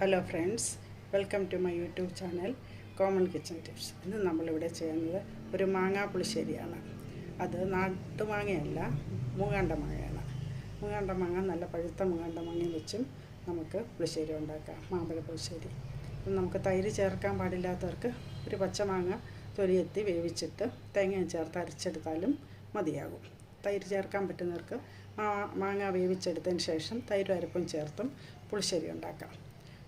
Hello friends welcome to my YouTube channel common kitchen tips ഇന്ന് നമ്മളിവിടെ ചെയ്യുന്നത് ഒരു മാങ്ങാ പുളിശ്ശേരിയാണ്. അത് നാട്ടുമാങ്ങയല്ല മൂങ്ങാണ്ട മാങ്ങയാണ്. മൂങ്ങാണ്ട മാങ്ങ നല്ല പഴുത്ത മൂങ്ങാണ്ട മാങ്ങയും വെച്ചും നമുക്ക് പുളിശ്ശേരി ഉണ്ടാക്കാം മാമ്പഴ പുളിശ്ശേരി. നമുക്ക് തൈര് ചേർക്കാൻ പാടില്ലാത്തവർക്ക് ഒരു പച്ചമാങ്ങ തൊലിയെത്തി വേവിച്ചിട്ട് തേങ്ങയും ചേർത്ത് അരച്ചെടുത്താലും മതിയാകും. തൈര് ചേർക്കാൻ പറ്റുന്നവർക്ക് മാങ്ങ വേവിച്ചെടുത്തതിന് ശേഷം തൈരും അരപ്പും ചേർത്തും പുളിശ്ശേരി ഉണ്ടാക്കാം.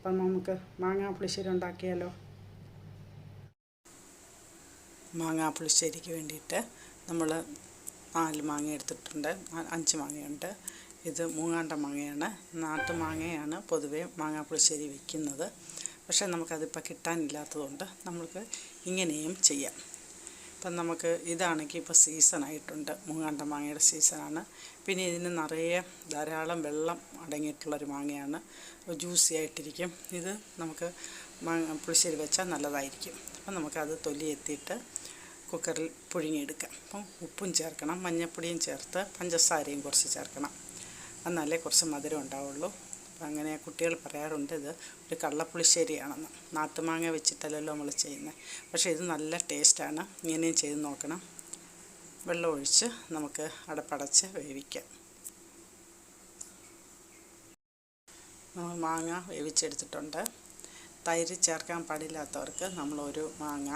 അപ്പം നമുക്ക് മാങ്ങാ പുളിശ്ശേരി ഉണ്ടാക്കിയാലോ? മാങ്ങാ പുളിശ്ശേരിക്ക് വേണ്ടിയിട്ട് നമ്മൾ നാല് മാങ്ങ എടുത്തിട്ടുണ്ട്. അഞ്ച് മാങ്ങയുണ്ട്. ഇത് മൂങ്ങാണ്ട മാങ്ങയാണ്. നാട്ടു മാങ്ങയാണ് പൊതുവെ മാങ്ങാ പുളിശ്ശേരി വയ്ക്കുന്നത് പക്ഷേ നമുക്കതിപ്പോൾ കിട്ടാനില്ലാത്തതുകൊണ്ട് നമുക്ക് ഇങ്ങനെയും ചെയ്യാം. ഇപ്പം നമുക്ക് ഇതാണെങ്കിൽ ഇപ്പോൾ സീസണായിട്ടുണ്ട്. മൂങ്ങാണ്ട മാങ്ങയുടെ സീസണാണ്. പിന്നെ ഇതിന് നിറയെ ധാരാളം വെള്ളം അടങ്ങിയിട്ടുള്ളൊരു മാങ്ങയാണ്. ജ്യൂസി ആയിട്ടിരിക്കും. ഇത് നമുക്ക് മാങ്ങ പുളിശ്ശേരി വെച്ചാൽ നല്ലതായിരിക്കും. അപ്പം നമുക്കത് തൊലി എത്തിയിട്ട് കുക്കറിൽ പുഴുങ്ങിയെടുക്കാം. അപ്പം ഉപ്പും ചേർക്കണം മഞ്ഞൾപ്പൊടിയും ചേർത്ത് പഞ്ചസാരയും കുറച്ച് ചേർക്കണം. എന്നാലേ കുറച്ച് മധുരം ഉണ്ടാവുള്ളൂ. അങ്ങനെ കുട്ടികൾ പറയാറുണ്ട് ഇത് ഒരു കള്ളപ്പുളിശ്ശേരിയാണെന്ന്. നാട്ടുമാങ്ങ വെച്ചിട്ടല്ലല്ലോ നമ്മൾ ചെയ്യുന്നത്. പക്ഷേ ഇത് നല്ല ടേസ്റ്റാണ്. ഇങ്ങനെയും ചെയ്ത് നോക്കണം. വെള്ളം ഒഴിച്ച് നമുക്ക് അടപ്പടച്ച് വേവിക്കാം. നമ്മൾ മാങ്ങ വേവിച്ചെടുത്തിട്ടുണ്ട്. തൈര് ചേർക്കാൻ പാടില്ലാത്തവർക്ക് നമ്മളൊരു മാങ്ങ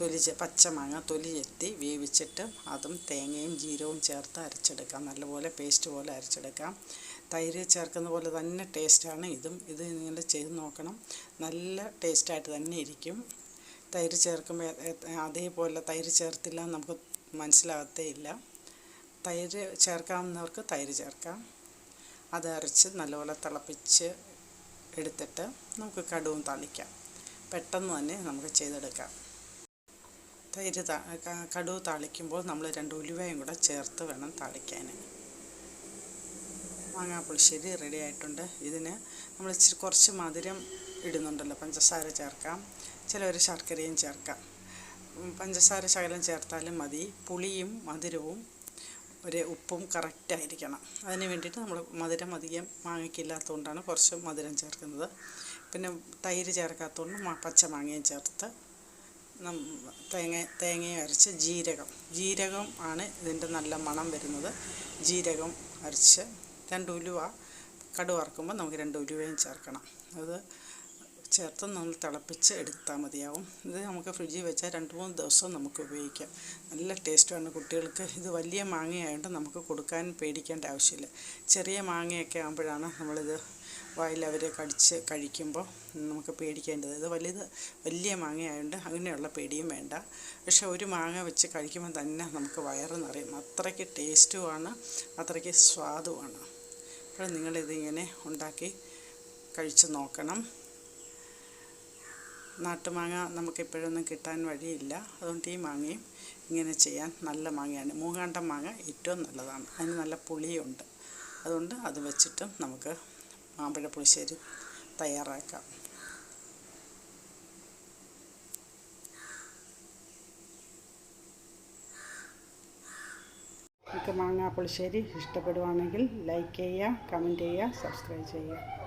തൊലി പച്ച മാങ്ങ തൊലി ചെത്തി വേവിച്ചിട്ട് അതും തേങ്ങയും ജീരവും ചേർത്ത് അരച്ചെടുക്കാം. നല്ലപോലെ പേസ്റ്റ് പോലെ അരച്ചെടുക്കാം. തൈര് ചേർക്കുന്ന പോലെ തന്നെ ടേസ്റ്റാണ്. ഇതും ഇത് നിങ്ങൾ ചെയ്ത് നോക്കണം. നല്ല ടേസ്റ്റായിട്ട് തന്നെ ഇരിക്കും. തൈര് ചേർക്കുമ്പോൾ അതേപോലെ തൈര് ചേർത്തില്ല നമുക്ക് മനസ്സിലാകത്തേ ഇല്ല. തൈര് ചേർക്കാവുന്നവർക്ക് തൈര് ചേർക്കാം. അത് അരച്ച് നല്ലപോലെ തിളപ്പിച്ച് എടുത്തിട്ട് നമുക്ക് കടുവും താളിക്കാം. പെട്ടെന്ന് തന്നെ നമുക്ക് ചെയ്തെടുക്കാം. തൈര് കടുവ് താളിക്കുമ്പോൾ നമ്മൾ രണ്ട് ഉലുവയും കൂടെ ചേർത്ത് വേണം താളിക്കാൻ. മാങ്ങാപ്പുളിശ്ശേരി റെഡി ആയിട്ടുണ്ട്. ഇതിന് നമ്മൾ ഇച്ചിരി കുറച്ച് മധുരം ഇടുന്നുണ്ടല്ലോ. പഞ്ചസാര ചേർക്കാം. ചിലവർ ശർക്കരയും ചേർക്കാം. പഞ്ചസാര ശകലം ചേർത്താലും മതി. പുളിയും മധുരവും ഒരു ഉപ്പും കറക്റ്റായിരിക്കണം അതിന് വേണ്ടിയിട്ട് നമ്മൾ മധുരം അധികം മാങ്ങയ്ക്കില്ലാത്തതുകൊണ്ടാണ് കുറച്ച് മധുരം ചേർക്കുന്നത്. പിന്നെ തൈര് ചേർക്കാത്തതുകൊണ്ട് പച്ച പച്ചമാങ്ങയും ചേർത്ത് തേങ്ങ തേങ്ങയും അരച്ച് ജീരകം. ജീരകം ആണ് ഇതിന്റെ നല്ല മണം വരുന്നത്. ജീരകം അരച്ച് രണ്ട് ഉലുവ കടുക് വറക്കുമ്പോൾ നമുക്ക് രണ്ട് ഉലുവയും ചേർക്കണം. അത് ചേർത്ത് നമ്മൾ തിളപ്പിച്ച് എടുത്താൽ മതിയാവും. ഇത് നമുക്ക് ഫ്രിഡ്ജിൽ വെച്ചാൽ രണ്ട് മൂന്ന് ദിവസം നമുക്ക് ഉപയോഗിക്കാം. നല്ല ടേസ്റ്റാണ് കുട്ടികൾക്ക്. ഇത് വലിയ മാങ്ങയായതുകൊണ്ട് നമുക്ക് കൊടുക്കാൻ പേടിക്കേണ്ട ആവശ്യമില്ല. ചെറിയ മാങ്ങയൊക്കെ ആകുമ്പോഴാണ് നമ്മളിത് വായിൽ അവർ കടിച്ച് കഴിക്കുമ്പോൾ നമുക്ക് പേടിക്കേണ്ടത്. ഇത് വലുത് വലിയ മാങ്ങയായതുകൊണ്ട് അങ്ങനെയുള്ള പേടിയും വേണ്ട. പക്ഷേ ഒരു മാങ്ങ വെച്ച് കഴിക്കുമ്പോൾ തന്നെ നമുക്ക് വയറ് നിറയും. അത്രയ്ക്ക് ടേസ്റ്റുമാണ് അത്രയ്ക്ക് സ്വാദുമാണ്. അപ്പോൾ നിങ്ങളിതിങ്ങനെ ഉണ്ടാക്കി കഴിച്ച് നോക്കണം. നാട്ടുമാങ്ങ നമുക്കിപ്പോഴൊന്നും കിട്ടാൻ വഴിയില്ല. അതുകൊണ്ട് ഈ മാങ്ങയും ഇങ്ങനെ ചെയ്യാൻ നല്ല മാങ്ങയാണ്. മൂങ്ങാണ്ട മാങ്ങ ഏറ്റവും നല്ലതാണ്. അതിന് നല്ല പുളിയുണ്ട്. അതുകൊണ്ട് അത് വെച്ചിട്ടും നമുക്ക് മാമ്പഴ പുളിശ്ശേരി തയ്യാറാക്കാം. നിങ്ങൾക്ക് മാങ്ങാ പുളിശ്ശേരി ഇഷ്ടപ്പെടുവാണെങ്കിൽ ലൈക്ക് ചെയ്യുക കമന്റ് ചെയ്യുക സബ്സ്ക്രൈബ് ചെയ്യുക.